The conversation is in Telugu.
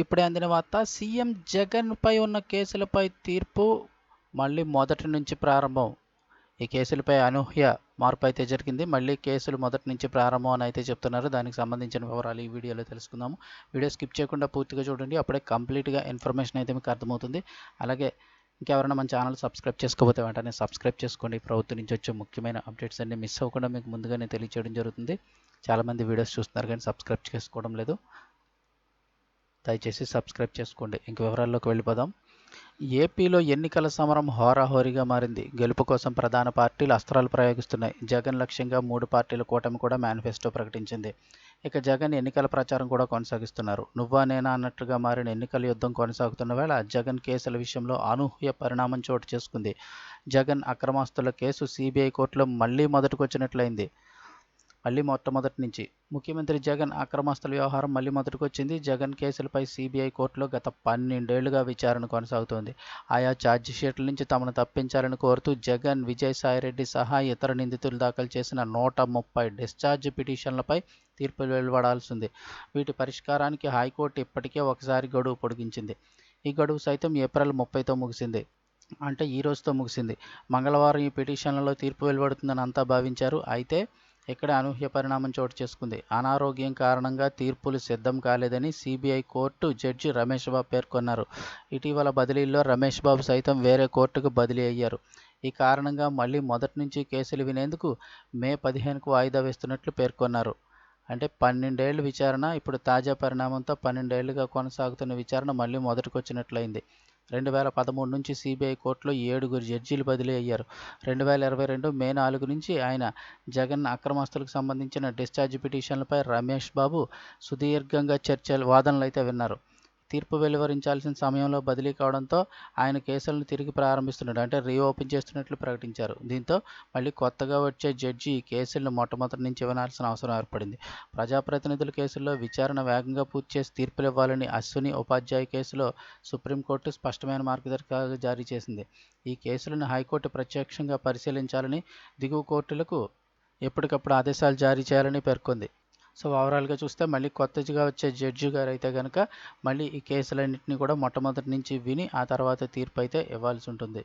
ఇప్పుడే అందిన వార్త సీఎం జగన్పై ఉన్న కేసులపై తీర్పు మళ్ళీ మొదటి నుంచి ప్రారంభం. ఈ కేసులపై అనూహ్య మార్పు అయితే జరిగింది. మళ్ళీ కేసులు మొదటి నుంచి ప్రారంభం అని అయితే చెప్తున్నారు. దానికి సంబంధించిన వివరాలు ఈ వీడియోలో తెలుసుకుందాము. వీడియో స్కిప్ చేయకుండా పూర్తిగా చూడండి. అప్పుడే కంప్లీట్గా ఇన్ఫర్మేషన్ అయితే మీకు అర్థమవుతుంది. అలాగే ఇంకెవరైనా మన ఛానల్ సబ్స్క్రైబ్ చేసుకోకపోతే వెంటనే సబ్స్క్రైబ్ చేసుకోండి. ప్రభుత్వం నుంచి వచ్చే ముఖ్యమైన అప్డేట్స్ అన్ని మిస్ అవ్వకుండా మీకు ముందుగానే తెలియచేయడం జరుగుతుంది. చాలామంది వీడియోస్ చూస్తున్నారు కానీ సబ్స్క్రైబ్ చేసుకోవడం లేదు. దయచేసి సబ్స్క్రైబ్ చేసుకోండి. ఇంక వివరాల్లోకి వెళ్ళిపోదాం. ఏపీలో ఎన్నికల సమరం హోరాహోరీగా మారింది. గెలుపు కోసం ప్రధాన పార్టీలు అస్త్రాలు ప్రయోగిస్తున్నాయి. జగన్ లక్ష్యంగా మూడు పార్టీల కూటమి కూడా మేనిఫెస్టో ప్రకటించింది. ఇక జగన్ ఎన్నికల ప్రచారం కూడా కొనసాగిస్తున్నారు. నువ్వా నేనా అన్నట్టుగా మారిన ఎన్నికల యుద్ధం కొనసాగుతున్న వేళ జగన్ కేసుల విషయంలో అనూహ్య పరిణామం చోటు చేసుకుంది. జగన్ అక్రమాస్తుల కేసు సిబిఐ కోర్టులో మళ్ళీ మొదటికొచ్చినట్లయింది. మళ్ళీ మొట్టమొదటి నుంచి. ముఖ్యమంత్రి జగన్ అక్రమాస్తుల వ్యవహారం మళ్ళీ మొదటికి వచ్చింది జగన్ కేసులపై సిబిఐ కోర్టులో గత పన్నెండేళ్ళుగా విచారణ కొనసాగుతోంది. ఆయా ఛార్జిషీట్ల నుంచి తమను తప్పించాలని కోరుతూ జగన్ విజయసాయిరెడ్డి సహా ఇతర నిందితులు దాఖలు చేసిన నూట ముప్పై డిశ్చార్జ్ పిటిషన్లపై తీర్పు వెలువడాల్సింది. వీటి పరిష్కారానికి హైకోర్టు ఇప్పటికే ఒకసారి గడువు పొడిగించింది. ఈ గడువు సైతం ఏప్రిల్ ముప్పైతో ముగిసింది. అంటే ఈ రోజుతో ముగిసింది. మంగళవారం ఈ పిటిషన్లలో తీర్పు వెలువడుతుందని అంతా భావించారు. అయితే ఇక్కడ అనూహ్య పరిణామం చోటు చేసుకుంది. అనారోగ్యం కారణంగా తీర్పులు సిద్ధం కాలేదని CBI court judge Ramesh Babu పేర్కొన్నారు. ఇటీవల బదిలీల్లో రమేష్ బాబు సైతం వేరే కోర్టుకు బదిలీ అయ్యారు. ఈ కారణంగా మళ్ళీ మొదటి నుంచి కేసులు వినేందుకు మే పదిహేనుకు వాయిదా వేస్తున్నట్లు పేర్కొన్నారు. అంటే పన్నెండేళ్ళు విచారణ ఇప్పుడు తాజా పరిణామంతో పన్నెండేళ్ళుగా కొనసాగుతున్న విచారణ మళ్ళీ మొదటికొచ్చినట్లయింది. రెండు వేల పదమూడు నుంచి సిబిఐ కోర్టులో ఏడుగురు జడ్జీలు బదిలీ అయ్యారు. రెండు వేల ఇరవై రెండు మే నాలుగు నుంచి ఆయన జగన్ అక్రమస్తులకు సంబంధించిన డిశ్చార్జ్ పిటిషన్లపై రమేష్ బాబు సుదీర్ఘంగా చర్చలు వాదనలు అయితే విన్నారు. తీర్పు వెలువరించాల్సిన సమయంలో బదిలీ కావడంతో ఆయన కేసులను తిరిగి ప్రారంభిస్తున్నాడు. అంటే రీఓపెన్ చేస్తున్నట్లు ప్రకటించారు. దీంతో మళ్ళీ కొత్తగా వచ్చే జడ్జి ఈ కేసులను మొట్టమొదటి నుంచి వినాల్సిన అవసరం ఏర్పడింది. ప్రజాప్రతినిధుల కేసుల్లో విచారణ వేగంగా పూర్తి చేసి తీర్పులు ఇవ్వాలని అశ్విని ఉపాధ్యాయ కేసులో సుప్రీంకోర్టు స్పష్టమైన మార్గదర్శకాలు జారీ చేసింది. ఈ కేసులను హైకోర్టు ప్రత్యక్షంగా పరిశీలించాలని దిగువ కోర్టులకు ఎప్పటికప్పుడు ఆదేశాలు జారీ చేయాలని పేర్కొంది. సో ఓవరాల్గా చూస్తే మళ్ళీ కొత్తగా వచ్చే జడ్జి గారు అయితే కనుక మళ్ళీ ఈ కేసులన్నింటినీ కూడా మొట్టమొదటి నుంచి విని ఆ తర్వాత తీర్పు అయితే ఇవ్వాల్సి ఉంటుంది.